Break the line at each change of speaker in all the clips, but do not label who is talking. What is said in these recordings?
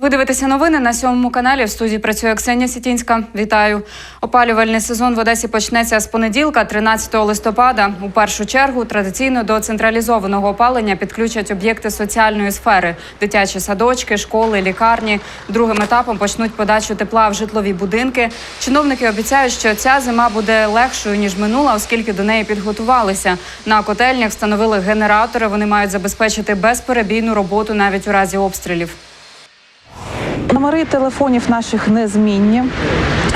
Ви дивитеся новини на сьомому каналі. В студії працює Ксенія Сітінська. Вітаю. Опалювальний сезон в Одесі почнеться з понеділка, 13 листопада. У першу чергу традиційно до централізованого опалення підключать об'єкти соціальної сфери: дитячі садочки, школи, лікарні. Другим етапом почнуть подачу тепла в житлові будинки. Чиновники обіцяють, що ця зима буде легшою ніж минула, оскільки до неї підготувалися. На котельнях встановили генератори. Вони мають забезпечити безперебійну роботу навіть у разі обстрілів.
Номери телефонів наших незмінні.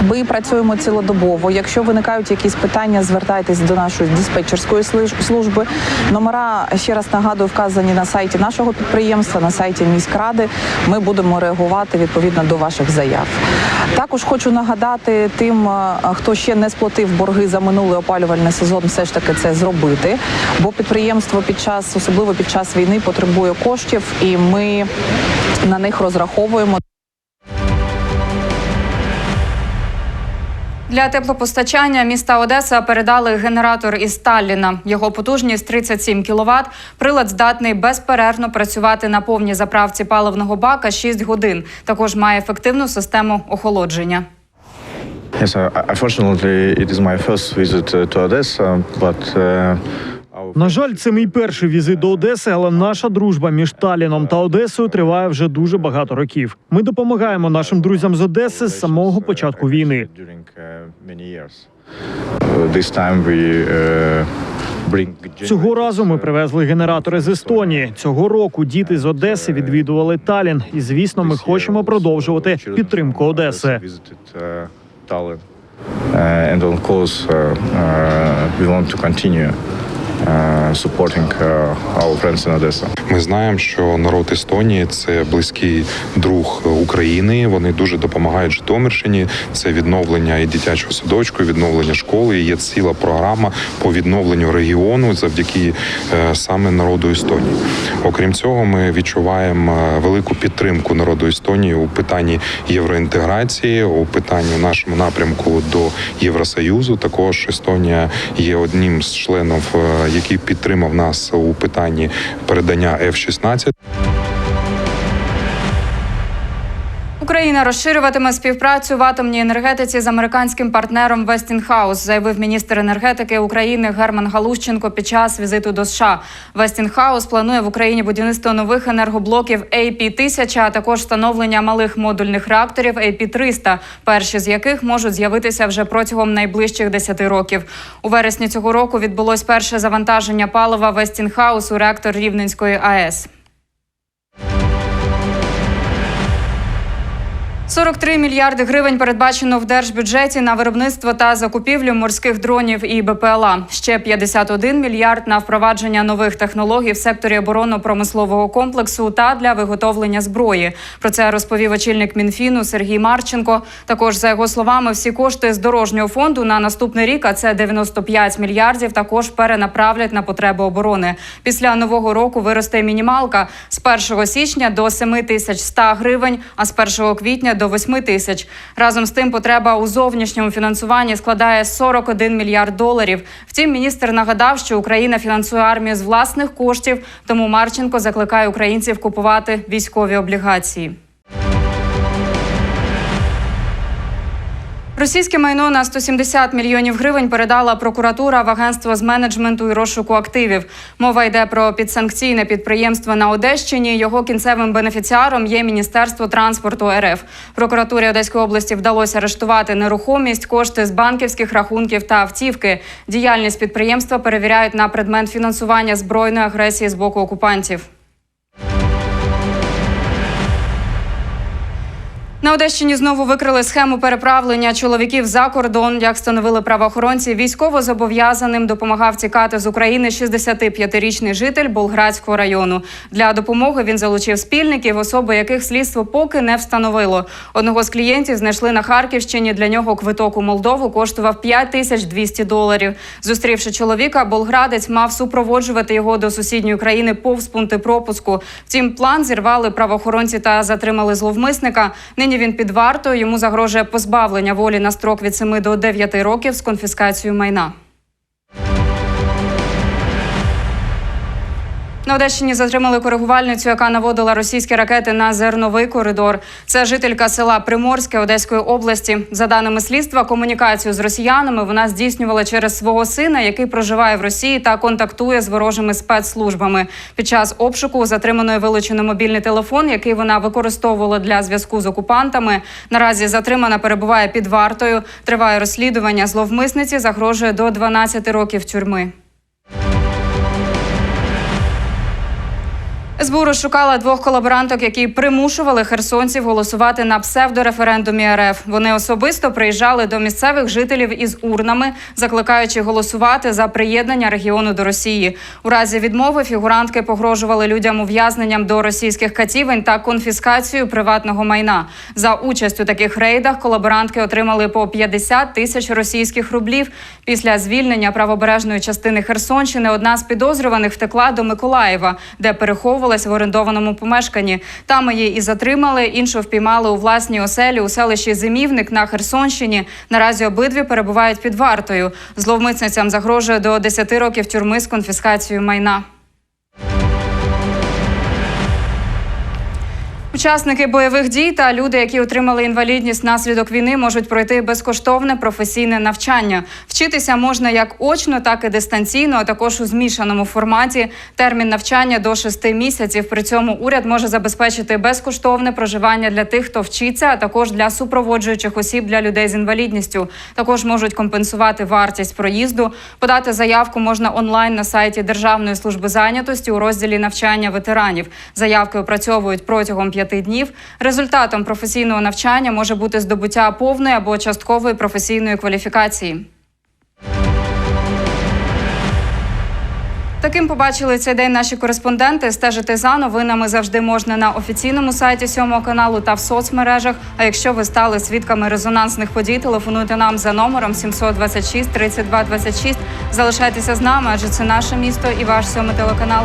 Ми працюємо цілодобово. Якщо виникають якісь питання, звертайтесь до нашої диспетчерської служби. Номера ще раз нагадую, вказані на сайті нашого підприємства, на сайті міськради. Ми будемо реагувати відповідно до ваших заяв. Також хочу нагадати тим, е, хто ще не сплатив борги за минулий опалювальний сезон, все ж таки це зробити. Бо підприємство під час, особливо під час війни, потребує коштів, і ми на них розраховуємо.
Для теплопостачання міста Одеса передали генератор із Сталіна. Його потужність 37 кВт. Прилад здатний безперервно працювати на повній заправці паливного бака 6 годин. Також має ефективну систему охолодження.
Yes, unfortunately, it is my first visit uh, to Odessa, uh,
На жаль, це мій перший візит до Одеси, але наша дружба між Таліном та Одесою триває вже дуже багато років. Ми допомагаємо нашим друзям з Одеси з самого початку війни.
uh. Uh, uh,
Цього разу ми привезли генератори з Естонії. Цього року діти з Одеси відвідували Талін, і звісно, ми хочемо продовжувати підтримку Одеси.
Uh, Uh, and of course, uh, uh, we want to continue uh, supporting uh, our friends in Odessa.
Ми знаємо, що народ Естонії це близький друг України. Вони дуже допомагають Житомирщині. Це відновлення і дитячого садочку, відновлення школи. І Є ціла програма по відновленню регіону завдяки е, саме народу Естонії. Окрім цього, ми відчуваємо е, велику підтримку народу Естонії у питанні євроінтеграції, у питанні нашому напрямку до Євросоюзу. Також Естонія є одним з членів, е, який підтримав нас у питанні передання F-16.
Україна розширюватиме співпрацю в атомній енергетиці з американським партнером Westinghouse, заявив міністр енергетики України Герман Галущенко під час візиту до США. Westinghouse планує в Україні будівництво нових енергоблоків AP-1000, а також встановлення малих модульних реакторів AP-300, перші з яких можуть з'явитися вже протягом найближчих 10 років. У вересні цього року відбулось перше завантаження палива Westinghouse у реактор Рівненської АЕС. 43 мільярди гривень передбачено в держбюджеті на виробництво та закупівлю морських дронів і БПЛА. Ще 51 мільярд на впровадження нових технологій в секторі оборонно-промислового комплексу та для виготовлення зброї. Про це розповів очільник Мінфіну Сергій Марченко. Також за його словами, всі кошти з дорожнього фонду на наступний рік, а це 95 мільярдів, також перенаправлять на потреби оборони. Після нового року виросте мінімалка з 1 січня до 7 тисяч 100 гривень, а з 1 квітня до 8 тисяч. Разом з тим, потреба у зовнішньому фінансуванні складає 41 мільярд доларів. Втім, міністр нагадав, що Україна фінансує армію з власних коштів, тому Марченко закликає українців купувати військові облігації. Російське майно на 170 мільйонів гривень передала прокуратура в агентство з менеджменту і розшуку активів. Мова йде про підсанкційне підприємство на Одещині. Його кінцевим бенефіціаром є Міністерство транспорту РФ. Прокуратурі Одеської області вдалося арештувати нерухомість, кошти з банківських рахунків та автівки. Діяльність підприємства перевіряють на предмет фінансування збройної агресії з боку окупантів. На Одещині знову викрили схему переправлення чоловіків за кордон. Як встановили правоохоронці, військово зобов'язаним допомагав тікати з України 65-річний житель Болградського району. Для допомоги він залучив спільників, особи яких слідство поки не встановило. Одного з клієнтів знайшли на Харківщині. Для нього квиток у Молдову коштував 5200 доларів. Зустрівши чоловіка, болградець мав супроводжувати його до сусідньої країни повз пункти пропуску. Втім, план зірвали правоохоронці та затримали зловмисника. Нині він під вартою. Йому загрожує позбавлення волі на строк від 7 до 9 років з конфіскацією майна. На Одещині затримали коригувальницю, яка наводила російські ракети на зерновий коридор. Це жителька села Приморське Одеської області. За даними слідства, комунікацію з росіянами вона здійснювала через свого сина, який проживає в Росії та контактує з ворожими спецслужбами. Під час обшуку затриманої вилучено мобільний телефон, який вона використовувала для зв'язку з окупантами. Наразі затримана перебуває під вартою. Триває розслідування. Зловмисниці загрожує до 12 років тюрми. СБУ розшукала двох колаборанток, які примушували херсонців голосувати на псевдореферендумі РФ. Вони особисто приїжджали до місцевих жителів із урнами, закликаючи голосувати за приєднання регіону до Росії. У разі відмови фігурантки погрожували людям ув'язненням до російських катівень та конфіскацією приватного майна. За участь у таких рейдах колаборантки отримали по 50 тисяч російських рублів. Після звільнення правобережної частини Херсонщини одна з підозрюваних втекла до Миколаєва, де переховувалась в орендованому помешканні. Там її і затримали. Іншу впіймали у власній оселі у селищі Зимівник на Херсонщині. Наразі обидві перебувають під вартою. Зловмисницям загрожує до 10 років тюрми з конфіскацією майна. Учасники бойових дій та люди, які отримали інвалідність внаслідок війни, можуть пройти безкоштовне професійне навчання. Вчитися можна як очно, так і дистанційно, а також у змішаному форматі. Термін навчання до 6 місяців. При цьому уряд може забезпечити безкоштовне проживання для тих, хто вчиться, а також для супроводжуючих осіб для людей з інвалідністю. Також можуть компенсувати вартість проїзду. Подати заявку можна онлайн на сайті Державної служби зайнятості у розділі навчання ветеранів. Заявки опрацьовують протягом п'яти днів. Результатом професійного навчання може бути здобуття повної або часткової професійної кваліфікації. Таким побачили цей день наші кореспонденти. Стежити за новинами завжди можна на офіційному сайті сьомого каналу та в соцмережах. А якщо ви стали свідками резонансних подій, телефонуйте нам за номером 726 32 26. Залишайтеся з нами, адже це наше місто і ваш сьомий телеканал.